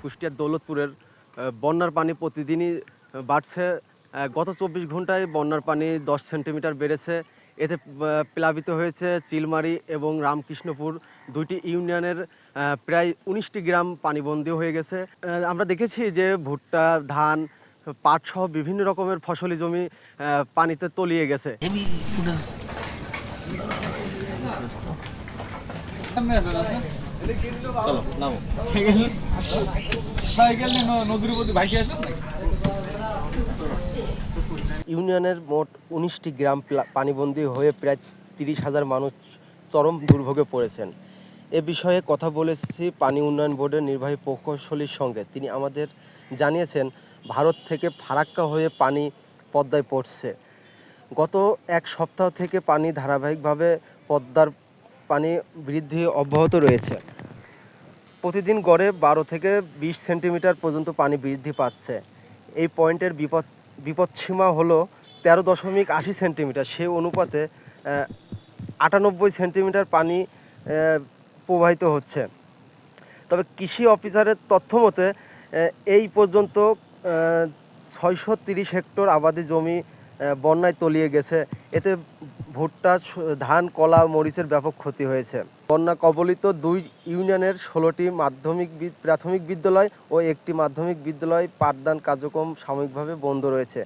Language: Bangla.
কুষ্টিয়ার দৌলতপুরের বন্যার পানি প্রতিদিনই বাড়ছে। গত চব্বিশ ঘন্টায় বন্যার পানি দশ সেন্টিমিটার বেড়েছে। এতে প্লাবিত হয়েছে চিলমারি এবং রামকৃষ্ণপুর। দুইটি ইউনিয়নের প্রায় উনিশটি গ্রাম পানিবন্দী হয়ে গেছে। আমরা দেখেছি যে ভুট্টা, ধান, পাট সহ বিভিন্ন রকমের ফসলি জমি পানিতে তলিয়ে গেছে। চলো নামো। সাইকেল নিয়ে নদীর উপর দিয়ে আসলাম ইউনিয়নের মোট উনিশটি গ্রাম প্লা- পানিবন্দী হয়ে প্রায় তিরিশ হাজার মানুষ চরম দুর্ভোগে পড়েছেন। এ বিষয়ে কথা বলেছি পানি উন্নয়ন বোর্ডের নির্বাহী প্রকৌশলীর সঙ্গে। তিনি আমাদের জানিয়েছেন ভারত থেকে ফারাক্কা হয়ে পানি পদ্মায় পড়ছে। গত এক সপ্তাহ থেকে পানি ধারাবাহিকভাবে পদ্মার পানি বৃদ্ধি অব্যাহত রয়েছে। প্রতিদিন গড়ে বারো থেকে বিশ সেন্টিমিটার পর্যন্ত পানি বৃদ্ধি পাচ্ছে। এই পয়েন্টের বিপদ, বিপদসীমা হলো তেরো দশমিক আশি সেন্টিমিটার। সেই অনুপাতে আটানব্বই সেন্টিমিটার পানি প্রবাহিত হচ্ছে। তবে কৃষি অফিসারের তথ্য মতে এই পর্যন্ত ছয়শো তিরিশ হেক্টর আবাদি জমি বন্যায় তলিয়ে গেছে। এতে ভুট্টা ধান, কলা, মরিচের ব্যাপক ক্ষতি হয়েছে। বন্যা কবলিত দুই ইউনিয়নের ষোলোটি মাধ্যমিক প্রাথমিক বিদ্যালয় ও একটি মাধ্যমিক বিদ্যালয় পাঠদান কার্যক্রম সাময়িকভাবে বন্ধ রয়েছে।